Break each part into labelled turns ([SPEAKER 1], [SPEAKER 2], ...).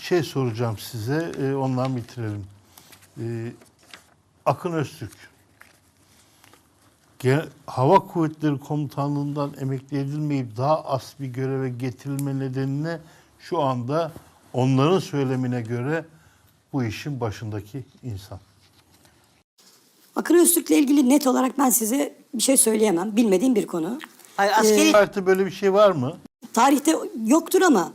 [SPEAKER 1] şey soracağım size, e, ondan bitirelim. E, Akın Öztürk, Ge- Hava Kuvvetleri Komutanlığından emekli edilmeyip daha az bir göreve getirilme nedenine şu anda onların söylemine göre bu işin başındaki insan.
[SPEAKER 2] Akın Öztürk'le ilgili net olarak ben size bir şey söyleyemem. Bilmediğim bir konu.
[SPEAKER 3] Hayır, askeri
[SPEAKER 1] Tarihte böyle bir şey var mı?
[SPEAKER 2] Tarihte yoktur ama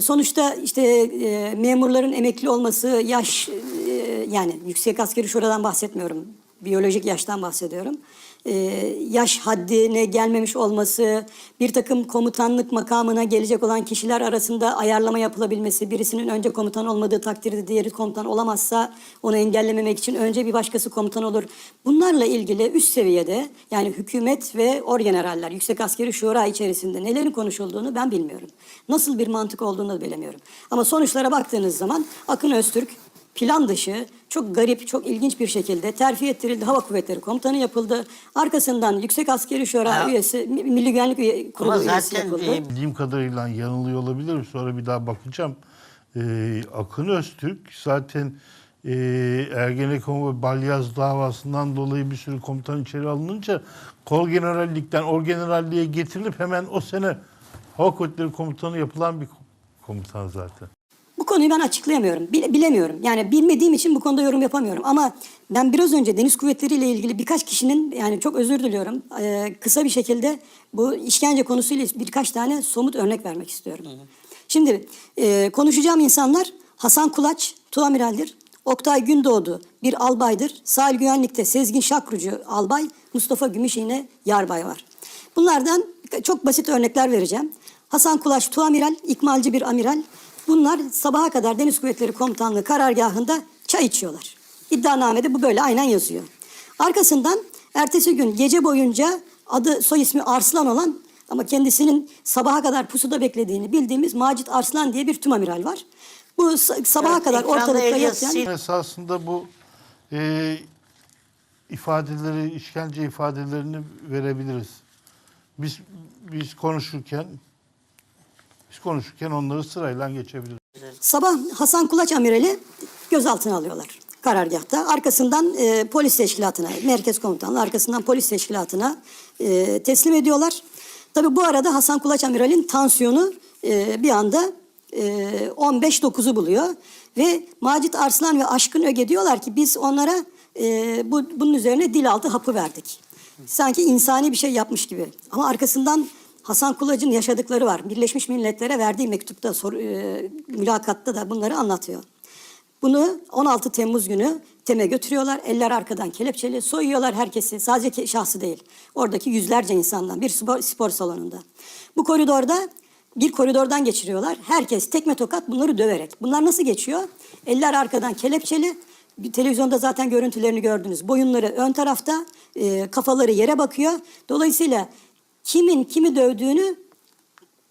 [SPEAKER 2] sonuçta işte e, memurların emekli olması, yaş e, yani yüksek askeri şuradan bahsetmiyorum. Biyolojik yaştan bahsediyorum. E, yaş haddine gelmemiş olması, bir takım komutanlık makamına gelecek olan kişiler arasında ayarlama yapılabilmesi, birisinin önce komutan olmadığı takdirde diğeri komutan olamazsa onu engellememek için önce bir başkası komutan olur. Bunlarla ilgili üst seviyede yani hükümet ve orgeneraller, yüksek askeri şura içerisinde nelerin konuşulduğunu ben bilmiyorum. Nasıl bir mantık olduğunu da bilemiyorum. Ama sonuçlara baktığınız zaman Akın Öztürk plan dışı, çok garip, çok ilginç bir şekilde terfi ettirildi. Hava Kuvvetleri Komutanı yapıldı. Arkasından Yüksek Askeri Şura
[SPEAKER 3] Ya.
[SPEAKER 2] üyesi, Mi- Milli Güvenlik Üye- Kurulu
[SPEAKER 3] Ama
[SPEAKER 2] üyesi
[SPEAKER 3] zaten,
[SPEAKER 2] yapıldı.
[SPEAKER 3] e,
[SPEAKER 1] Bildiğim kadarıyla yanılıyor olabilirim. Sonra bir daha bakacağım. Ee, Akın Öztürk zaten e, Ergenekon ve Balyaz davasından dolayı bir sürü komutan içeri alınınca kol generallikten orgeneralliğe getirilip hemen o sene Hava Kuvvetleri Komutanı yapılan bir komutan zaten.
[SPEAKER 2] Konuyu ben açıklayamıyorum. Bile- bilemiyorum. Yani bilmediğim için bu konuda yorum yapamıyorum. Ama ben biraz önce deniz kuvvetleriyle ilgili birkaç kişinin yani çok özür diliyorum. eee, kısa bir şekilde bu işkence konusuyla birkaç tane somut örnek vermek istiyorum. Şimdi eee, konuşacağım insanlar Hasan Kulaç, Tuamiraldir. Oktay Gündoğdu bir albaydır. Sahil Güvenlik'te Sezgin Şakrucu albay, Mustafa Gümüşiğne yarbay var. Bunlardan çok basit örnekler vereceğim. Hasan Kulaç Tuamiral, ikmalci bir amiral. Bunlar sabaha kadar Deniz Kuvvetleri Komutanlığı karargahında çay içiyorlar. İddianamede bu böyle aynen yazıyor. Arkasından ertesi gün gece boyunca adı soy ismi Arslan olan ama kendisinin sabaha kadar pusuda beklediğini bildiğimiz Macit Arslan diye bir tüm amiral var. Bu sa- sabaha
[SPEAKER 3] Evet,
[SPEAKER 2] kadar ortalıkta yatan...
[SPEAKER 1] Esasında bu e, ifadeleri, işkence ifadelerini verebiliriz. Biz biz konuşurken biz konuşurken onları sırayla geçebiliriz.
[SPEAKER 2] Sabah Hasan Kulaç amirali gözaltına alıyorlar karargahta. Arkasından e, polis teşkilatına, merkez komutanlığı arkasından polis teşkilatına e, teslim ediyorlar. Tabi bu arada Hasan Kulaç amiralin tansiyonu e, bir anda e, 15-9'u buluyor. Ve Macit Arslan ve Aşkın Öge diyorlar ki biz onlara e, bu, bunun üzerine dil altı hapı verdik. Sanki insani bir şey yapmış gibi. Ama arkasından Hasan Kulac'ın yaşadıkları var. Birleşmiş Milletler'e verdiği mektupta, soru, e, mülakatta da bunları anlatıyor. Bunu 16 Temmuz günü TEM'e götürüyorlar. Eller arkadan kelepçeli soyuyorlar herkesi. Sadece şahsı değil. Oradaki yüzlerce insandan bir spor, spor salonunda. Bu koridorda bir koridordan geçiriyorlar. Herkes tekme tokat bunları döverek. Bunlar nasıl geçiyor? Eller arkadan kelepçeli. Bir televizyonda zaten görüntülerini gördünüz. Boyunları ön tarafta, e, kafaları yere bakıyor. Dolayısıyla kimin kimi dövdüğünü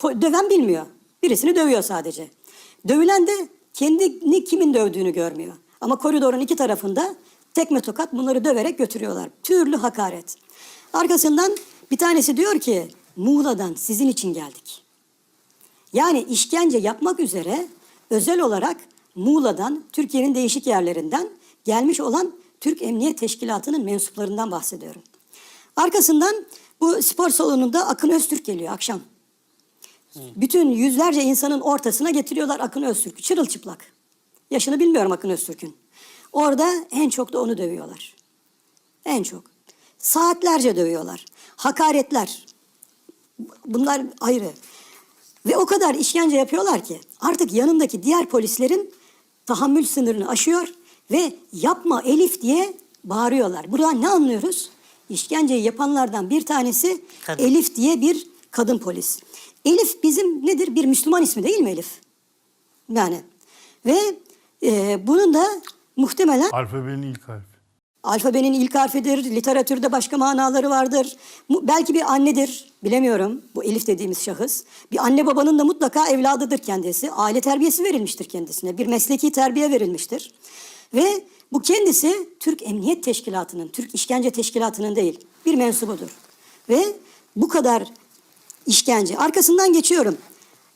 [SPEAKER 2] döven bilmiyor. Birisini dövüyor sadece. Dövülen de kendini kimin dövdüğünü görmüyor. Ama koridorun iki tarafında tekme tokat bunları döverek götürüyorlar. Türlü hakaret. Arkasından bir tanesi diyor ki Muğla'dan sizin için geldik. Yani işkence yapmak üzere özel olarak Muğla'dan, Türkiye'nin değişik yerlerinden gelmiş olan Türk Emniyet Teşkilatı'nın mensuplarından bahsediyorum. Arkasından bu spor salonunda Akın Öztürk geliyor akşam. Bütün yüzlerce insanın ortasına getiriyorlar Akın Öztürk'ü çırılçıplak. Yaşını bilmiyorum Akın Öztürk'ün. Orada en çok da onu dövüyorlar. En çok. Saatlerce dövüyorlar. Hakaretler. Bunlar ayrı. Ve o kadar işkence yapıyorlar ki artık yanındaki diğer polislerin tahammül sınırını aşıyor ve yapma Elif diye bağırıyorlar. Buradan ne anlıyoruz? İşkenceyi yapanlardan bir tanesi
[SPEAKER 3] Kadın.
[SPEAKER 2] Elif diye bir kadın polis. Elif bizim nedir? Bir Müslüman ismi değil mi Elif? Yani ve e, bunun da muhtemelen
[SPEAKER 1] Alfabenin ilk harfi.
[SPEAKER 2] Alfabenin ilk harfidir, literatürde başka manaları vardır. Mu- Belki bir annedir, bilemiyorum bu Elif dediğimiz şahıs. Bir anne babanın da mutlaka evladıdır kendisi. Aile terbiyesi verilmiştir kendisine, bir mesleki terbiye verilmiştir. Ve bu kendisi Türk Emniyet Teşkilatı'nın, Türk İşkence Teşkilatı'nın değil, bir mensubudur. Ve bu kadar işkence. Arkasından geçiyorum.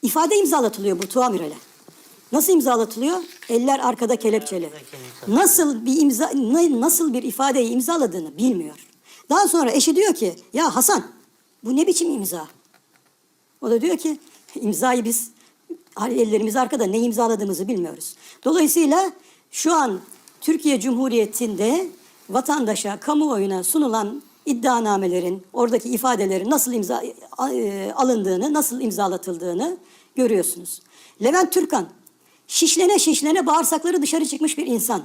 [SPEAKER 2] İfade imzalatılıyor bu tuamirale. Nasıl imzalatılıyor? Eller arkada kelepçeli. Nasıl bir imza na- nasıl bir ifadeyi imzaladığını bilmiyor. Daha sonra eşi diyor ki ya Hasan bu ne biçim imza? O da diyor ki imzayı biz ellerimiz arkada ne imzaladığımızı bilmiyoruz. Dolayısıyla şu an Türkiye Cumhuriyeti'nde vatandaşa, kamuoyuna sunulan iddianamelerin, oradaki ifadelerin nasıl imza e, alındığını, nasıl imzalatıldığını görüyorsunuz. Levent Türkan şişlene şişlene bağırsakları dışarı çıkmış bir insan.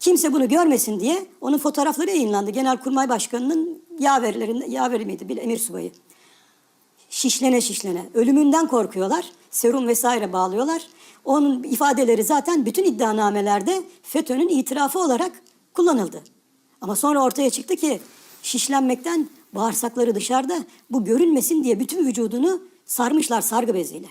[SPEAKER 2] Kimse bunu görmesin diye onun fotoğrafları yayınlandı. Genelkurmay Başkanı'nın yaverlerinde, yaveri miydi? Bir emir subayı şişlene şişlene. Ölümünden korkuyorlar. Serum vesaire bağlıyorlar. Onun ifadeleri zaten bütün iddianamelerde FETÖ'nün itirafı olarak kullanıldı. Ama sonra ortaya çıktı ki şişlenmekten bağırsakları dışarıda bu görünmesin diye bütün vücudunu sarmışlar sargı beziyle.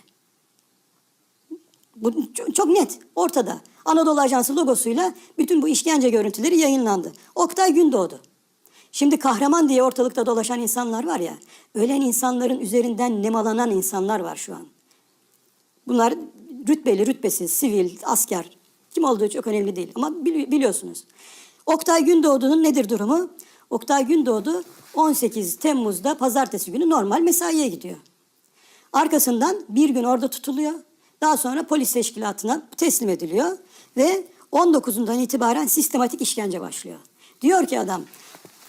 [SPEAKER 2] Bu çok, net, ortada. Anadolu Ajansı logosuyla bütün bu işkence görüntüleri yayınlandı. Oktay Gündoğdu. Şimdi kahraman diye ortalıkta dolaşan insanlar var ya, ölen insanların üzerinden nemalanan insanlar var şu an. Bunlar rütbeli, rütbesiz, sivil, asker. Kim olduğu çok önemli değil ama bili- biliyorsunuz. Oktay Gündoğdu'nun nedir durumu? Oktay Gündoğdu 18 Temmuz'da pazartesi günü normal mesaiye gidiyor. Arkasından bir gün orada tutuluyor. Daha sonra polis teşkilatına teslim ediliyor. Ve 19'undan itibaren sistematik işkence başlıyor. Diyor ki adam,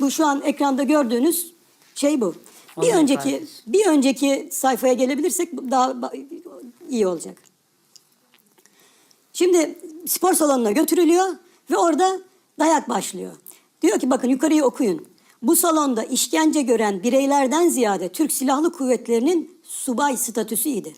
[SPEAKER 2] bu şu an ekranda gördüğünüz şey bu. Bir önceki bir önceki sayfaya gelebilirsek daha iyi olacak. Şimdi spor salonuna götürülüyor ve orada dayak başlıyor. Diyor ki bakın yukarıyı okuyun. Bu salonda işkence gören bireylerden ziyade Türk Silahlı Kuvvetleri'nin subay statüsü idi.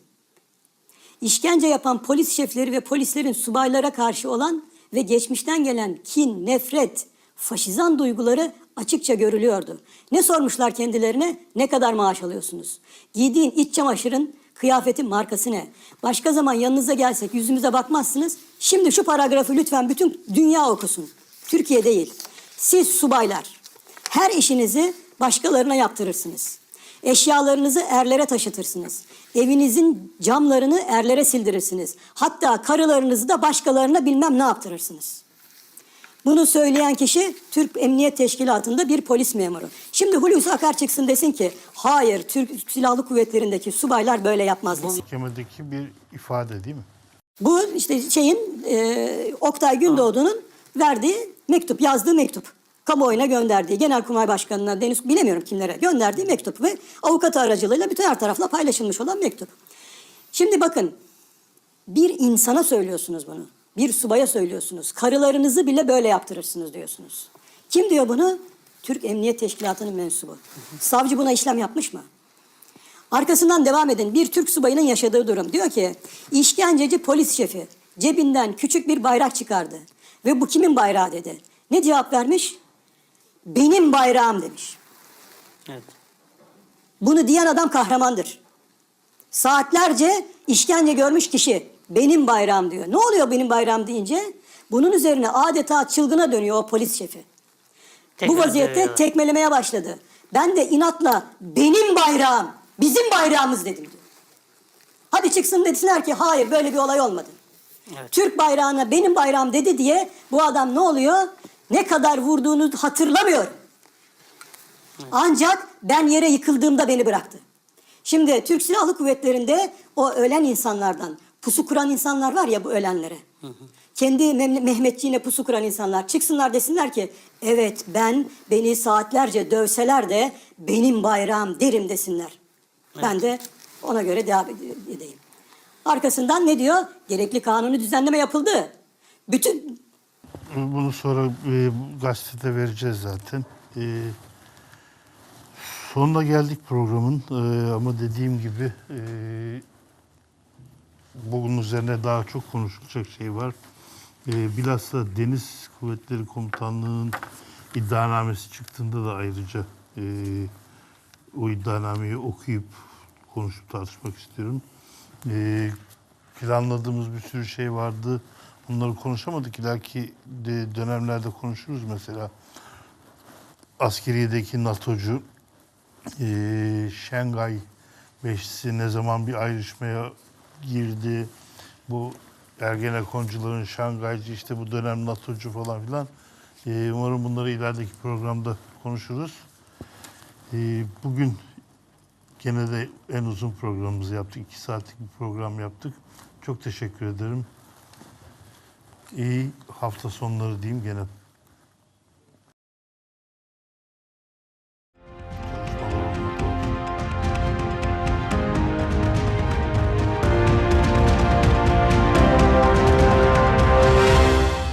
[SPEAKER 2] İşkence yapan polis şefleri ve polislerin subaylara karşı olan ve geçmişten gelen kin, nefret, faşizan duyguları açıkça görülüyordu. Ne sormuşlar kendilerine? Ne kadar maaş alıyorsunuz? Giydiğin iç çamaşırın, kıyafetin markası ne? Başka zaman yanınıza gelsek yüzümüze bakmazsınız. Şimdi şu paragrafı lütfen bütün dünya okusun. Türkiye değil. Siz subaylar her işinizi başkalarına yaptırırsınız. Eşyalarınızı erlere taşıtırsınız. Evinizin camlarını erlere sildirirsiniz. Hatta karılarınızı da başkalarına bilmem ne yaptırırsınız. Bunu söyleyen kişi Türk Emniyet Teşkilatı'nda bir polis memuru. Şimdi Hulusi Akar çıksın desin ki hayır Türk Silahlı Kuvvetleri'ndeki subaylar böyle yapmaz desin.
[SPEAKER 1] Mahkemedeki bir ifade değil mi?
[SPEAKER 2] Bu işte şeyin e, Oktay Gündoğdu'nun verdiği mektup, yazdığı mektup. Kamuoyuna gönderdiği, Genelkurmay Başkanı'na, Deniz bilemiyorum kimlere gönderdiği mektup ve avukat aracılığıyla bütün her tarafla paylaşılmış olan mektup. Şimdi bakın, bir insana söylüyorsunuz bunu. Bir subaya söylüyorsunuz. Karılarınızı bile böyle yaptırırsınız diyorsunuz. Kim diyor bunu? Türk Emniyet Teşkilatı'nın mensubu. Savcı buna işlem yapmış mı? Arkasından devam edin. Bir Türk subayının yaşadığı durum. Diyor ki işkenceci polis şefi cebinden küçük bir bayrak çıkardı. Ve bu kimin bayrağı dedi. Ne cevap vermiş? Benim bayrağım demiş.
[SPEAKER 3] Evet.
[SPEAKER 2] Bunu diyen adam kahramandır. Saatlerce işkence görmüş kişi benim bayrağım diyor. Ne oluyor benim bayrağım deyince? Bunun üzerine adeta çılgına dönüyor o polis şefi.
[SPEAKER 3] Tekrar
[SPEAKER 2] Bu vaziyette
[SPEAKER 3] dövüyorlar.
[SPEAKER 2] tekmelemeye başladı. Ben de inatla benim bayrağım, bizim bayrağımız dedim diyor. Hadi çıksın desinler ki hayır böyle bir olay olmadı.
[SPEAKER 3] Evet.
[SPEAKER 2] Türk bayrağına benim bayrağım dedi diye bu adam ne oluyor? Ne kadar vurduğunu hatırlamıyor. Ancak ben yere yıkıldığımda beni bıraktı. Şimdi Türk Silahlı Kuvvetleri'nde o ölen insanlardan pusu kuran insanlar var ya bu ölenlere. Kendi Mem- Mehmetçiğine pusu kuran insanlar çıksınlar desinler ki evet ben beni saatlerce dövseler de benim bayrağım derim desinler. Ben de ona göre devam ed- edeyim. Arkasından ne diyor? Gerekli kanuni düzenleme yapıldı. Bütün
[SPEAKER 1] Bunu sonra e, gazetede vereceğiz zaten. E, sonuna geldik programın E, ama dediğim gibi e, bunun üzerine daha çok konuşulacak şey var. E, bilhassa Deniz Kuvvetleri Komutanlığı'nın iddianamesi çıktığında da ayrıca e, o iddianameyi okuyup konuşup tartışmak istiyorum. E, planladığımız bir sürü şey vardı. Onları konuşamadık. İleriki de dönemlerde konuşuruz mesela. Askeriyedeki NATO'cu eee Şengay Beşlisi ne zaman bir ayrışmaya girdi? Bu Ergenekoncuların Şangaycı işte bu dönem NATO'cu falan filan. Ee, umarım bunları ilerideki programda konuşuruz. Ee, bugün gene de en uzun programımızı yaptık. İki saatlik bir program yaptık. Çok teşekkür ederim. İyi hafta sonları diyeyim gene